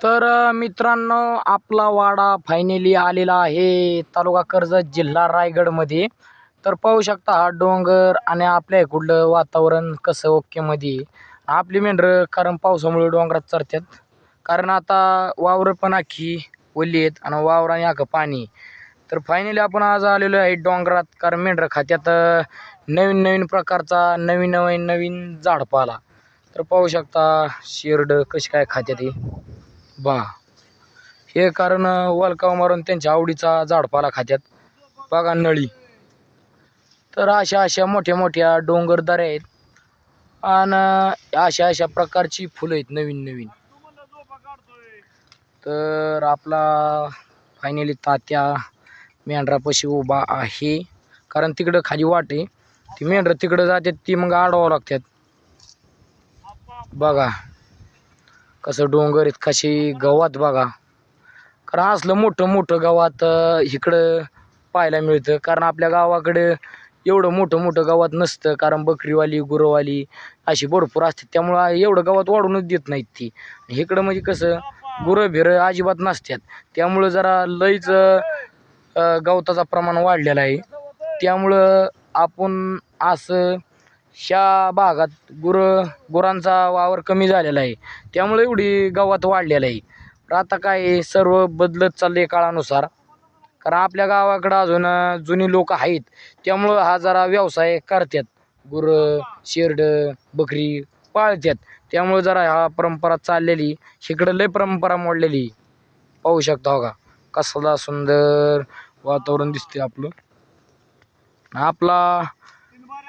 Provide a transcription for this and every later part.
तर मित्रांनो आपला वाडा फायनली आलेला आहे. तालुका कर्जत जिल्हा रायगडमध्ये. तर पाहू शकता हा डोंगर आणि आपल्या इकडलं वातावरण कसं ओकेमध्ये आपली मेंढरं कारण पावसामुळे डोंगरात चरतात कारण आता वावरं पण आखी ओली आहेत आणि वावराने आखं पाणी. तर फायनली आपण आज आलेलो आहे डोंगरात. कारण मेंढरं खात्यात नवीन नवीन प्रकारचा नवीन नवीन नवीन झाडपाला तर पाहू शकता शिरड कशी काय खात्यात बा. हे कारण वलकाव मारून त्यांच्या आवडीचा झाडपाला खात्यात. बघा नळी. तर अशा अशा मोठ्या मोठ्या डोंगरदऱ्या आहेत. आणि अशा अशा प्रकारची फुलं आहेत नवीन नवीन. तर आपला फायनली तात्या मेंढरापाशी उभा आहे. कारण तिकडं खाली वाट आहे. ती मेंढरं तिकडं जातात ती मग आडवावं लागतात. बघा. कसं डोंगर इतकाशी गवात गवत बघा. कारण असलं मोठं मोठं गावात इकडं पाहायला मिळतं. कारण आपल्या गावाकडं एवढं मोठं मोठं गावात नसतं. कारण बकरीवाली गुरवाली अशी भरपूर असते त्यामुळं एवढं गावात वाढूनच देत नाहीत ती. इकडं म्हणजे कसं गुरं भिरं अजिबात नसतात. त्यामुळं जरा लईच गवताचा प्रमाण वाढलेलं आहे. त्यामुळं आपण असं ह्या भागात गुरं गुरांचा वावर कमी झालेला आहे. त्यामुळे एवढी गवत वाढलेलं आहे. आता काय आहे, सर्व बदलत चालले काळानुसार. कारण आपल्या गावाकडं अजून जुनी लोक आहेत. त्यामुळं हा जरा व्यवसाय करतात. गुरं शेरडं बकरी पाळतात. त्यामुळे जरा हा परंपरा चाललेली इकडं लय परंपरा मोडलेली पाहू शकता हो का? कसला सुंदर वातावरण दिसते आपलं. आपला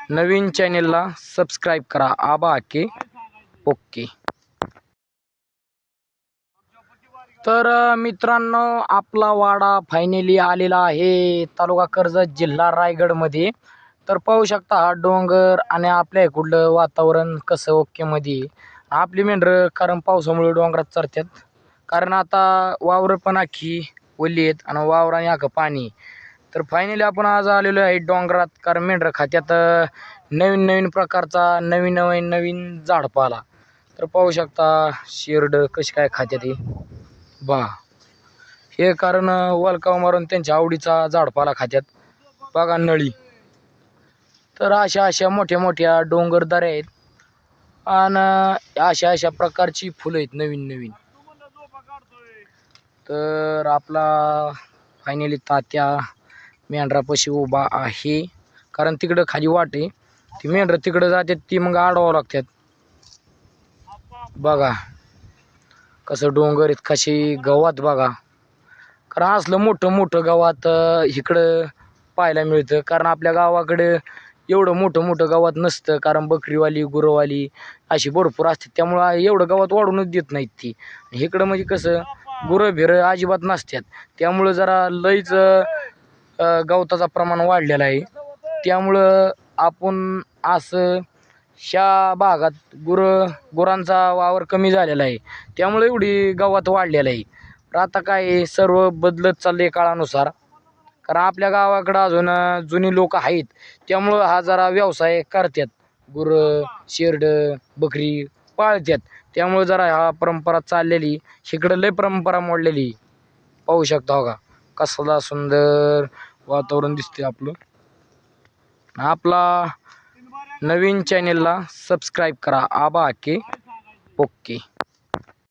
नवीन चॅनेलला सबस्क्राईब करा. आबा के. ओके. तर मित्रांनो आपला वाडा फायनली आलेला आहे तालुका कर्जत जिल्हा रायगडमध्ये. तर पाहू शकता हा डोंगर आणि आपल्या इकडलं वातावरण कसं ओकेमध्ये आपली मेंढरं कारण पावसामुळे डोंगरात चरतात कारण आता वावरं पण आखी ओली आहेत आणि वावराने आखं पाणी. तर फायनली आपण आज आलेलो आहे डोंगरात कारण मेंढरा खात्यात नवीन नवीन प्रकारचा नवीन नवीन नवीन झाड पाला तर पाहू शकता शेरड कशी काय खात्यात हे. बा हे कारण वलकाव मारून त्यांच्या आवडीचा झाडपाला खात्यात. बघा नळी. तर अशा अशा मोठ्या मोठ्या डोंगरदऱ्या आहेत. आणि अशा अशा प्रकारची फुलं आहेत नवीन नवीन. तर आपला फायनली तात्या मेंढरापाशी उभा आहे. कारण तिकडं खाली वाट आहे. ती मेंढरं तिकडं जातात ती मग आडवावं लागतात. बघा. कसं डोंगर आहेत कशी गवत बघा. कारण असलं मोठं मोठं गावात इकडं पाहायला मिळतं. कारण आपल्या गावाकडं एवढं मोठं मोठं गावात नसतं. कारण बकरीवाली गुरवाली अशी भरपूर असते त्यामुळं एवढं गावात वाढूनच देत नाहीत ती. इकडं म्हणजे कसं गुरं भिरं अजिबात नसतात. त्यामुळं जरा लईच गवताचा प्रमाण वाढलेलं आहे. त्यामुळं आपण असं ह्या भागात गुरं गुरांचा वावर कमी झालेला आहे. त्यामुळे एवढी गवत वाढलेलं आहे. तर आता काय आहे, सर्व बदलत चालले काळानुसार. कारण आपल्या गावाकडं अजून जुनी लोक आहेत. त्यामुळं हा जरा व्यवसाय करतात. गुरं शेरडं बकरी पाळतात. त्यामुळे जरा हा परंपरा चाललेली. इकडं लय परंपरा मोडलेली. पाहू शकता हो का? कसला सुंदर वातावरण दिसते आपलं. आपला नवीन चॅनेलला सबस्क्राईब करा. आबा के. ओके.